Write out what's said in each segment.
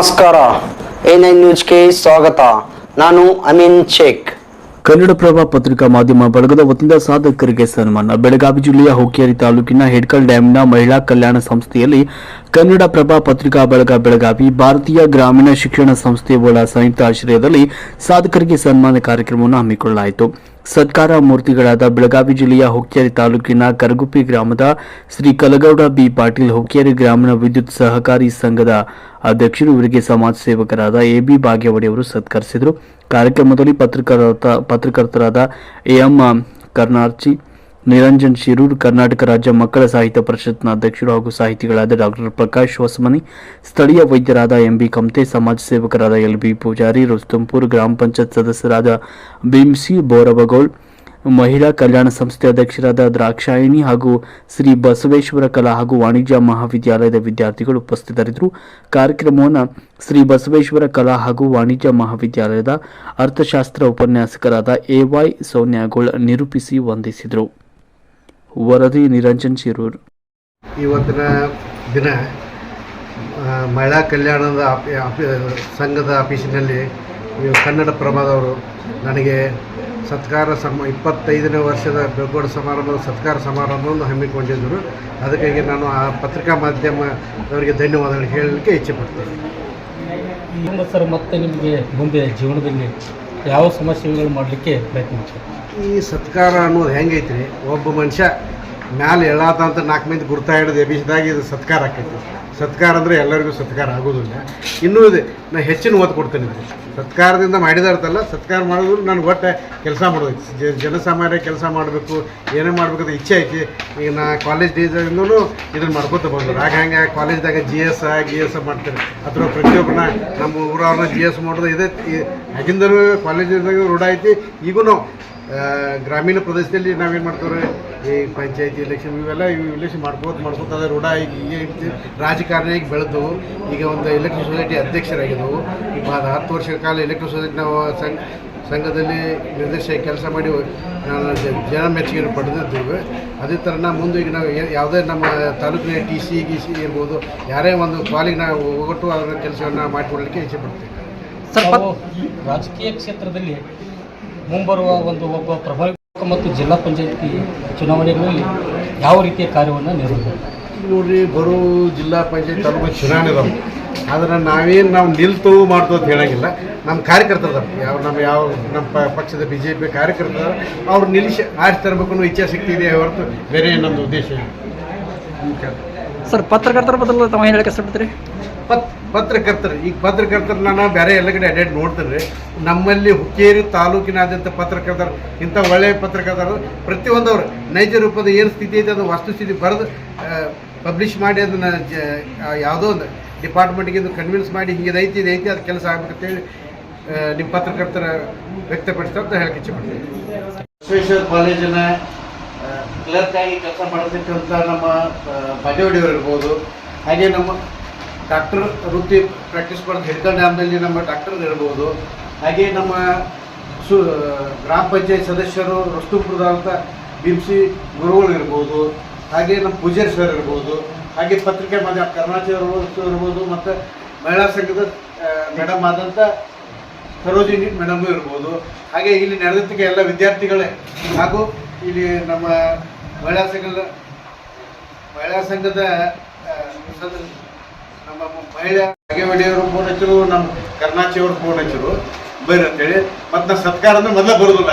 ನಮಸ್ಕಾರ. A nine ನ್ಯೂಸ್ಗೆ ಸ್ವಾಗತ. ನಾನು ಅಮೀನ್ ಶೇಖ್. ಕನ್ನಡಪ್ರಭ ಪತ್ರಿಕಾ ಮಾಧ್ಯಮ ಬಳಗದ ವತಿಯಿಂದ ಸಾಧಕರಿಗೆ ಸನ್ಮಾನ. ಬೆಳಗಾವಿ ಜಿಲ್ಲೆಯ ಹುಕ್ಕೇರಿ ತಾಲೂಕಿನ ಹೆಡ್ಕಲ್ ಡ್ಯಾಂನ ಮಹಿಳಾ ಕಲ್ಯಾಣ ಸಂಸ್ಥೆಯಲ್ಲಿ ಕನ್ನಡಪ್ರಭ ಪತ್ರಿಕಾ ಬಳಗ ಬೆಳಗಾವಿ ಭಾರತೀಯ ಗ್ರಾಮೀಣ ಶಿಕ್ಷಣ ಸಂಸ್ಥೆ ಸಂಯುಕ್ತ ಆಶ್ರಯದಲ್ಲಿ ಸಾಧಕರಿಗೆ ಸನ್ಮಾನ ಕಾರ್ಯಕ್ರಮವನ್ನು ಹಮ್ಮಿಕೊಳ್ಳಲಾಯಿತು. ಸತ್ಕಾರ ಮೂರ್ತಿಗಳಾದ ಬೆಳಗಾವಿ ಜಿಲ್ಲೆಯ ಹುಕ್ಕೇರಿ ತಾಲೂಕಿನ ಕರಗುಪ್ಪಿ ಗ್ರಾಮದ ಶ್ರೀ ಕಲಗೌಡ ಬಿ ಪಾಟೀಲ್ ಹುಕ್ಕೇರಿ ಗ್ರಾಮೀಣ ವಿದ್ಯುತ್ ಸಹಕಾರಿ ಸಂಘದ ಅಧ್ಯಕ್ಷರು ಇವರಿಗೆ ಸಮಾಜ ಸೇವಕರಾದ ಎ ಬಿ ಭಾಗ್ಯವಡಿ ಅವರು ಸತ್ಕರಿಸಿದರು. ಕಾರ್ಯಕ್ರಮದಲ್ಲಿ ಪತ್ರಕರ್ತ, ಪತ್ರಕರ್ತರಾದ ಎಂ ಕರ್ನಾರ್ಚಿ ನಿರಂಜನ್ ಶಿರೂರ್, ಕರ್ನಾಟಕ ರಾಜ್ಯ ಮಕ್ಕಳ ಸಾಹಿತ್ಯ ಪರಿಷತ್ನ ಅಧ್ಯಕ್ಷರು ಹಾಗೂ ಸಾಹಿತಿಗಳಾದ ಡಾಕ್ಟರ್ ಪ್ರಕಾಶ್ ಹೊಸಮನಿ, ಸ್ಥಳೀಯ ವೈದ್ಯರಾದ ಎಂಬಿ ಕಮ್ತೆ ಸಮಾಜ ಸೇವಕರಾದ ಎಲ್ ಬಿ ಪೂಜಾರಿ, ರುಸ್ತುಂಪುರ್ ಗ್ರಾಮ ಪಂಚಾಯತ್ ಸದಸ್ಯರಾದ ಭೀಮ್ಸಿ ಬೋರಬಗೋಳ್ ಮಹಿಳಾ ಕಲ್ಯಾಣ ಸಂಸ್ಥೆ ಅಧ್ಯಕ್ಷರಾದ ದ್ರಾಕ್ಷಾಯಿಣಿ ಹಾಗೂ ಶ್ರೀ ಬಸವೇಶ್ವರ ಕಲಾ ಹಾಗೂ ವಾಣಿಜ್ಯ ಮಹಾವಿದ್ಯಾಲಯದ ವಿದ್ಯಾರ್ಥಿಗಳು ಉಪಸ್ಥಿತರಿದ್ದರು. ಕಾರ್ಯಕ್ರಮವನ್ನು ಶ್ರೀ ಬಸವೇಶ್ವರ ಕಲಾ ಹಾಗೂ ವಾಣಿಜ್ಯ ಮಹಾವಿದ್ಯಾಲಯದ ಅರ್ಥಶಾಸ್ತ್ರ ಉಪನ್ಯಾಸಕರಾದ ಎ ವೈ ಸೌನ್ಯಾಗೋಳ್ ನಿರೂಪಿಸಿ ವಂದಿಸಿದರು. ವರದಿ ನಿರಂಜನ್ ಶಿರೂರ್. ಇವತ್ತಿನ ದಿನ ಮಹಿಳಾ ಕಲ್ಯಾಣದ ಸಂಘದ ಆಫೀಸಿನಲ್ಲಿ ಇವು ಕನ್ನಡ ಪ್ರಭಾದವರು ನನಗೆ ಸತ್ಕಾರ ಸಮ ಇಪ್ಪತ್ತೈದನೇ ವರ್ಷದ ಬೆಳ್ಗೋಡು ಸಮಾರಂಭದ ಸತ್ಕಾರ ಸಮಾರಂಭವನ್ನು ಹಮ್ಮಿಕೊಂಡಿದ್ದರು. ಅದಕ್ಕಾಗಿ ನಾನು ಆ ಪತ್ರಿಕಾ ಮಾಧ್ಯಮದವರಿಗೆ ಧನ್ಯವಾದಗಳು ಹೇಳಲಿಕ್ಕೆ ಇಚ್ಛೆ ಪಡ್ತೀನಿ. ಸರ್ ಮತ್ತೆ ನಿಮಗೆ ಮುಂದೆ ಜೀವನದಲ್ಲಿ ಯಾವ ಸಮಸ್ಯೆಗಳು ಮಾಡಲಿಕ್ಕೆ ಪ್ರಯತ್ನ ಈ ಸತ್ಕಾರ ಅನ್ನೋದು ಹೆಂಗೈತ್ರಿ? ಒಬ್ಬ ಮನುಷ್ಯ ಮ್ಯಾಲೆ ಎಳಾತ ಅಂತ ನಾಲ್ಕು ಮಂದಿ ಗುರ್ತಾ ಹಿಡಿದು ಎಬ್ಬಿಸಿದಾಗ ಇದು ಸತ್ಕಾರ ಆಕೈತಿ. ಸತ್ಕಾರ ಅಂದರೆ ಎಲ್ಲರಿಗೂ ಸತ್ಕಾರ ಆಗೋದಿಲ್ಲ. ಇನ್ನೂ ಇದೆ ನಾನು ಹೆಚ್ಚಿನ ಒತ್ತು ಕೊಡ್ತೇನೆ ಇದು ಸತ್ಕಾರದಿಂದ ಮಾಡಿದಾರ್ತಲ್ಲ ಸತ್ಕಾರ ಮಾಡೋದು ನಾನು ಒಟ್ಟು ಕೆಲಸ ಮಾಡೋದು ಜನಸಾಮಾನ್ಯ ಕೆಲಸ ಮಾಡಬೇಕು, ಏನೇ ಮಾಡಬೇಕಂತ ಇಚ್ಛೆ ಐತಿ. ಈಗ ನಾ ಕಾಲೇಜ್ ಡೇಸಿಂದನೂ ಇದನ್ನು ಮಾಡ್ಕೊತ ಬಂದರು ಆಗ ಹಂಗೆ ಕಾಲೇಜ್ದಾಗ ಜಿ ಎಸ್ ಜಿ ಎಸ್ ಮಾಡ್ತಾರೆ ಅಥವಾ ಪ್ರತಿಯೊಬ್ಬರನ್ನ ನಮ್ಮ ಊರವ್ರನ್ನ ಜಿ ಎಸ್ ಮಾಡೋದು ಇದೇ. ಆಗಿಂದಲೂ ಕಾಲೇಜ್ದಾಗ ರೂಢ ಐತಿ ಈಗೂ ಗ್ರಾಮೀಣ ಪ್ರದೇಶದಲ್ಲಿ ನಾವೇನು ಮಾಡ್ತೇವೆ ಈ ಪಂಚಾಯತಿ ಎಲೆಕ್ಷನ್ ಇವೆಲ್ಲ ಇವು ಎಲೆಕ್ಷನ್ ಮಾಡ್ಕೋತ ಮಾಡ್ಕೋತ ಅದೇ ರೂಢ ಈಗ. ರಾಜಕಾರಣಿಯಾಗಿ ಬೆಳೆದವು ಈಗ ಒಂದು ಎಲೆಕ್ಟ್ರಿಕ್ ಸೊಸೈಟಿ ಅಧ್ಯಕ್ಷರಾಗಿದ್ದವು ಈಗ ಅದು ಹತ್ತು ವರ್ಷಗಳ ಕಾಲ ಎಲೆಕ್ಟ್ರಿಕ್ ಸೊಸೈಟಿ ನಾವು ಸಂಘ ಸಂಘದಲ್ಲಿ ನಿರ್ದೇಶಕ ಕೆಲಸ ಮಾಡಿ ಜನ ಮೆಚ್ಚುಗೆ ಪಡೆದಿದ್ದೇವೆ ಅದೇ ಥರ ನಾವು ಮುಂದೆ ಈಗ ನಾವು ಯಾವುದೇ ನಮ್ಮ ತಾಲೂಕಿನ ಟಿ ಸಿ ಗಿ ಸಿ ಇರ್ಬೋದು ಯಾರೇ ಒಂದು ಕಾಲಿಗೆ ನಾವು ಹೋಗೊಟ್ಟು ಅದರ ಕೆಲಸವನ್ನು ಮಾಡಿಕೊಡ್ಲಿಕ್ಕೆ ಇಚ್ಛೆ ಪಡ್ತೀವಿ ತಾವು ರಾಜಕೀಯ ಕ್ಷೇತ್ರದಲ್ಲಿ ಮುಂಬರುವ ಒಂದು ಒಬ್ಬ ಪ್ರಭಾವಿ ಮತ್ತು ಜಿಲ್ಲಾ ಪಂಚಾಯತಿ ಚುನಾವಣೆಗಳಲ್ಲಿ ಯಾವ ರೀತಿಯ ಕಾರ್ಯವನ್ನು ನಿರ್ವಹಿಸಬೇಕು? ನೋಡ್ರಿ ಬರೋ ಜಿಲ್ಲಾ ಪಂಚಾಯತ್ ತಾಲೂಕು ಚುನಾವಣೆ ಇದಾವೆ ಆದರೆ ನಾವೇನು ನಾವು ನಿಲ್ತು ಮಾಡ್ತು ಅಂತ ಹೇಳೋಂಗಿಲ್ಲ. ನಮ್ಮ ಕಾರ್ಯಕರ್ತರ ಅದಾರ. ಯಾವ ನಮ್ಮ ಯಾವ ನಮ್ಮ ಪ ಪಕ್ಷದ ಬಿ ಜೆ ಪಿ ಕಾರ್ಯಕರ್ತರು ಅವ್ರು ನಿಲ್ಲಿಸಿ ಆರಿಸಿ ತರಬೇಕು ಅನ್ನೋ ಇಚ್ಛಾಶಕ್ತಿ ಇದೆ ಹೊರತು ಬೇರೆ ನಮ್ಮದು ಉದ್ದೇಶ ಸರ್ ಪತ್ರಕರ್ತರ ಬದಲು ತಮ್ಮ ಏನು ಹೇಳಕ್ಕೆ ಇಷ್ಟಪಡ್ತೀರಿ? ಪತ್ ಪತ್ರಕರ್ತರು ಈಗ ಪತ್ರಕರ್ತರು ನಾನು ಬೇರೆ ಎಲ್ಲ ಕಡೆ ಅಡ್ಡಾಡಿ ನೋಡ್ತೀನಿ ನಮ್ಮಲ್ಲಿ ಹುಕ್ಕೇರಿ ತಾಲೂಕಿನಾದ್ಯಂತ ಪತ್ರಕರ್ತರು, ಇಂಥ ಒಳ್ಳೆಯ ಪತ್ರಕರ್ತರು, ಪ್ರತಿಯೊಂದವರು ನೈಜ ರೂಪದ ಏನು ಸ್ಥಿತಿ ಐತೆ ಅದು ವಸ್ತುಸ್ಥಿತಿ ಬರೆದು ಪಬ್ಲಿಷ್ ಮಾಡಿ ಅದನ್ನು ಜ ಯಾವುದೋ ಒಂದು ಡಿಪಾರ್ಟ್ಮೆಂಟ್ಗೆ ಕನ್ವಿನ್ಸ್ ಮಾಡಿ ಹಿಂಗೆ ಐತಿ ಇದು ಐತಿ, ಅದು ಕೆಲಸ ಆಗ್ಬೇಕಂತೇಳಿ ನಿಮ್ಮ ಪತ್ರಕರ್ತರ ವ್ಯಕ್ತಪಡಿಸ್ತಾರೆ ಅಂತ ಹೇಳಕ್ಕೆ ಇಚ್ಛೆಪಡ್ತೀನಿ. ವಿಶ್ವೇಶ್ವರ ಕಾಲೇಜಿನ ಕ್ಲರ್ಕ್ ಆಗಿ ಕೆಲಸ ಮಾಡತಕ್ಕಂಥ ನಮ್ಮ ಬಜೋಡಿಯವರು ಇರ್ಬೋದು ಹಾಗೆ ನಮ್ಮ ಡಾಕ್ಟರ್ ವೃತ್ತಿ ಪ್ರಾಕ್ಟೀಸ್ ಮಾಡೋದು ಹಿಡ್ಕಲ್ ಡ್ಯಾಮ್ನಲ್ಲಿ ನಮ್ಮ ಡಾಕ್ಟರ್ ಇರ್ಬೋದು ಹಾಗೆ ನಮ್ಮ ಸು, ಗ್ರಾಮ ಪಂಚಾಯತ್ ಸದಸ್ಯರು ರಸ್ತುಪುರದಂಥ ಸಿ ಗುರುಗಳು ಇರ್ಬೋದು. ಹಾಗೆ ನಮ್ಮ ಪೂಜಾರಿ ಸರ್ ಇರ್ಬೋದು. ಹಾಗೆ ಪತ್ರಿಕೆ ಮಾಧ್ಯಮ ಕರ್ನಾಟಕ ಇರ್ಬೋದು ಮತ್ತು ಮಹಿಳಾ ಸಂಘದ ಮೇಡಮ್ ಆದಂಥ ಸರೋಜಿನಿ ಮೇಡಮ್ ಇರ್ಬೋದು. ಹಾಗೆ ಇಲ್ಲಿ ನಡೆದಕ್ಕೆ ಎಲ್ಲ ವಿದ್ಯಾರ್ಥಿಗಳೇ ಹಾಗೂ ಇಲ್ಲಿ ನಮ್ಮ ಮಹಿಳಾ ಸಂಘದ ಮಹಿಳಾ ಸಂಘದ ನಮ್ಮ ಮಹಿಳೆ ಅಗೇವಡಿಯವರು ಫೋನ್ ಹಚ್ಚರು ನಮ್ಮ ಕರ್ನಾಚಿ ಅವರು ಫೋನ್ ಹಚ್ಚರು ಬರ್ರಿ ಅಂತೇಳಿ. ಮತ್ತು ನಾ ಸತ್ಕಾರ ಅಂದ್ರೆ ಮೊದಲೇ ಬರೋದಿಲ್ಲ.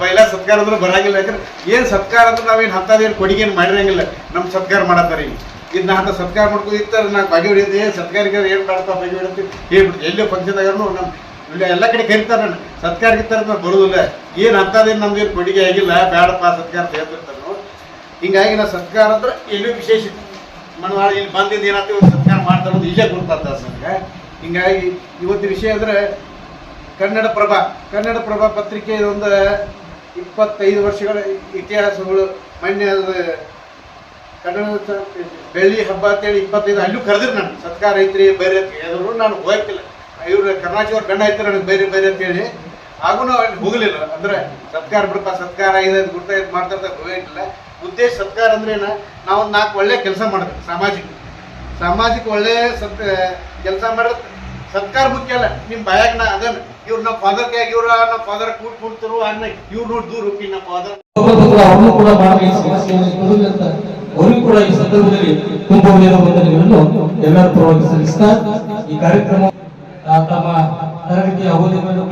ಪೈಲ ಸತ್ಕಾರ ಅಂದ್ರೆ ಬರಂಗಿಲ್ಲ. ಯಾಕಂದ್ರೆ ಏನು ಸತ್ಕಾರ ಅಂದ್ರೆ ನಾವೇನು ಹತ್ತದೇನು ಕೊಡುಗೆ ಏನು ಮಾಡಿರಂಗಿಲ್ಲ. ನಮ್ಮ ಸತ್ಕಾರ ಮಾಡತ್ತಾರ ಈಗ. ಇದನ್ನ ಹಂತ ಸತ್ಕಾರ ಮಾಡ್ಕೊ ಇರ್ತಾರೆ ನಾ ಬಾಗಿ ಹೊಡಿಯೋದು ಏನು ಸತ್ಕಾರಕ್ಕೆ ಏನು ಮಾಡ್ತಾ ಬಾಗಿ ಹೊಡಿತೀವಿ ಹೇಳ್ಬಿಟ್ಟು ಎಲ್ಲೇ ಫಂಕ್ಷನ್ದಾಗೂ ನಮ್ಮ ಎಲ್ಲ ಕಡೆ ಕರಿತಾರೆ ನಾನು. ಸತ್ಕಾರ ಗಿತ್ತಾರೆ ನಾವು ಬರೋದಿಲ್ಲ. ಏನು ಅಂತದೇನು ನಮ್ದು ಏನು ಕೊಡುಗೆ ಆಗಿಲ್ಲ. ಬೇಡಪ್ಪ ಸತ್ಕಾರ ಅಂತ ಹೇಳ್ತಿರ್ತಾರೆ ನಾವು ಹಿಂಗಾಗಿ ನಾ ಸತ್ಕಾರ ಅಂದ್ರೆ ಎಲ್ಲೂ ವಿಶೇಷ ಮನವಾಳ ಇಲ್ಲಿ ಬಂದಿಂದ ಏನಾಗ್ತದೆ, ಒಂದು ಸತ್ಕಾರ ಮಾಡ್ತಾರೆ ಅನ್ನೋದು ಇಲ್ಲೇ ಗೊತ್ತಾಗ್ತದೆ ನನಗೆ ಹಿಂಗಾಗಿ ಇವತ್ತು ವಿಷಯ ಅಂದರೆ ಕನ್ನಡ ಪ್ರಭಾ ಕನ್ನಡ ಪ್ರಭಾ ಪತ್ರಿಕೆ ಒಂದು ಇಪ್ಪತ್ತೈದು ವರ್ಷಗಳ ಇತಿಹಾಸಗಳು. ಮೊನ್ನೆ ಕನ್ನಡ ಬೆಳ್ಳಿ ಹಬ್ಬ ಅಂತೇಳಿ ಇಪ್ಪತ್ತೈದು, ಅಲ್ಲೂ ಕರೆದ್ರು ನಾನು ಸತ್ಕಾರ ಐತ್ರಿ ಬೇರೆ ಅಂತ. ಹೇಳಿದ್ರು ನಾನು ಹೋಗ್ತಿಲ್ಲ. ಇವರು ಕರ್ನಾಟಕ ಅವ್ರು ಗಂಡ ಐತ್ರಿ ನನಗೆ ಬೇರೆ ಬೇರೆ ಅಂತೇಳಿ. ನಾವು ಅಲ್ಲಿ ಹೋಗಲಿಲ್ಲ. ಅಂದ್ರೆ ಸತ್ಕಾರ ಬಿಡಪ್ಪ ಸತ್ಕಾರ ಇದೆ ಗುಡ್ತಾ ಇದು ಮಾಡ್ತಾ ಹೋಗಿಲ್ಲ ಉದ್ದೇಶ ಸತ್ಕಾರ ಅಂದ್ರೆ ಏನ? ನಾವು ನಾಲ್ಕು ಒಳ್ಳೆ ಕೆಲಸ ಮಾಡಬೇಕು ಸಾಮಾಜಿಕ. ಸಾಮಾಜಿಕ ಒಳ್ಳೆ ಸತ್ ಕೆಲಸ ಮಾಡೋ ಸತ್ಕಾರ ಮುಖ್ಯ ಅಲ್ಲ. ನಿಮ್ಮ ಬಾಯಾಗ ನಾ ಅದನ್ನ. ಇವ್ರು ನಮ್ಮ ಫಾದರ್ ಕೈಯಾಗ ಇವ್ರ ನಮ್ಮ ಫಾದರ್ ಕೂಟ್ ಕೂಡ್ತರು ಅನ್ನ ಇವ್ರು ನೋಡಿ ದೂರ ಹೋಗಿ ನಮ್ಮ ಫಾದರ್ ಅವ್ರನ್ನೂ ಕೂಡ ಕೂಡ ಈ ಸಂದರ್ಭದಲ್ಲಿ ತುಂಬುವುದಿರೋ ವಂದನೆಗಳನ್ನು ಎಲ್ಲರ ಪರವಾಗಿ ಸಲ್ಲಿಸ್ತಾ, ಈ ಕಾರ್ಯಕ್ರಮ ತಮ್ಮ ತರಗತಿಯ ಅವಧಿಗಳನ್ನು